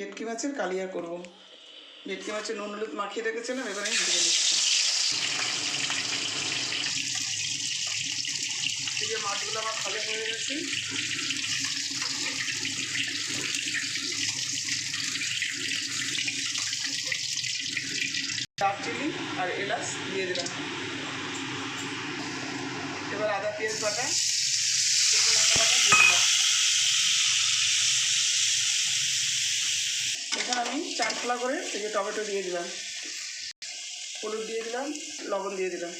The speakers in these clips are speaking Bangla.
ভেটকি মাছের কালিয়া করব। ভেটকি মাছের নুন, হলুদ মাখিয়ে রেখেছিলাম, এবারে আমি ভেজে নিচ্ছি। এই যে মাছগুলো আমার ভালো হয়ে গেছে। দারচিনি আর এলাচ দিয়ে দিলাম। এবার আদা, পেঁয়াজ বাটা শুকনো লঙ্কা বাটা দিয়ে দিলাম এখানে আমি চার খোলা করে এই যে টমেটো দিয়ে দিলাম। হলুদ দিয়ে দিলাম, লবণ দিয়ে দিলাম।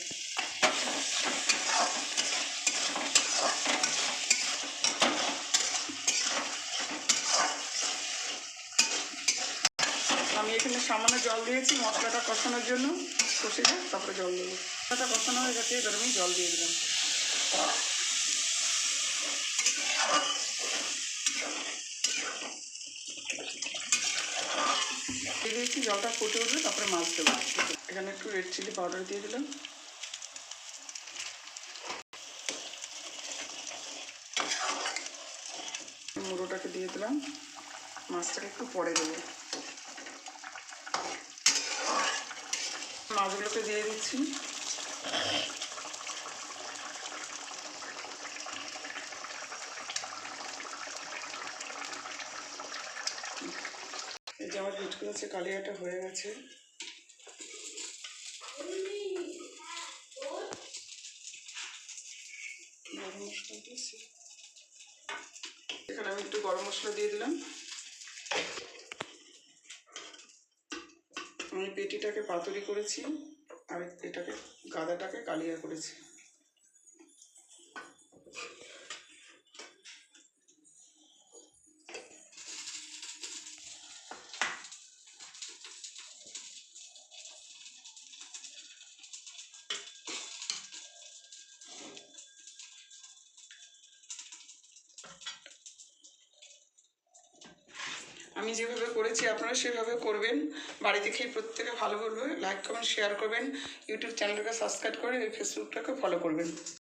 আমি এখানে সামান্য জল দিয়েছি মশলাটা কষানোর জন্য। কষে তারপরে জল দেবো। মশলাটা কষানো হয়ে গেছে, এবার আমি জল দিয়ে দিলাম। দিয়ে দিয়েছি, জলটা ফুটে উঠবে তারপরে মাছ দেবো। এখানে একটু রেড চিলি পাউডার দিয়ে দিলাম। মুড়োটাকে দিয়ে দিলাম। মাছটাকে একটু পরে দেবো। মাছগুলোকে দিয়ে দিচ্ছি। এই যে আমার ভেটকি হচ্ছে কালিয়াটা হয়ে গেছে। গরম মশলা এখানে আমি একটু গরম মশলা দিয়ে দিলাম। আমি পেটিটাকে পাতুরি করেছি আর এটাকে গাদাটাকে কালিয়া করেছি। আমি যেভাবে করেছি, আপনারা সেভাবে করবেন। বাড়ি খেয়ে প্রত্যেকে ভালো বলবে লাইক কমেন্ট শেয়ার করবেন। ইউটিউব চ্যানেলটাকে সাবস্ক্রাইব করে ফেসবুকটাকে ফলো করবেন।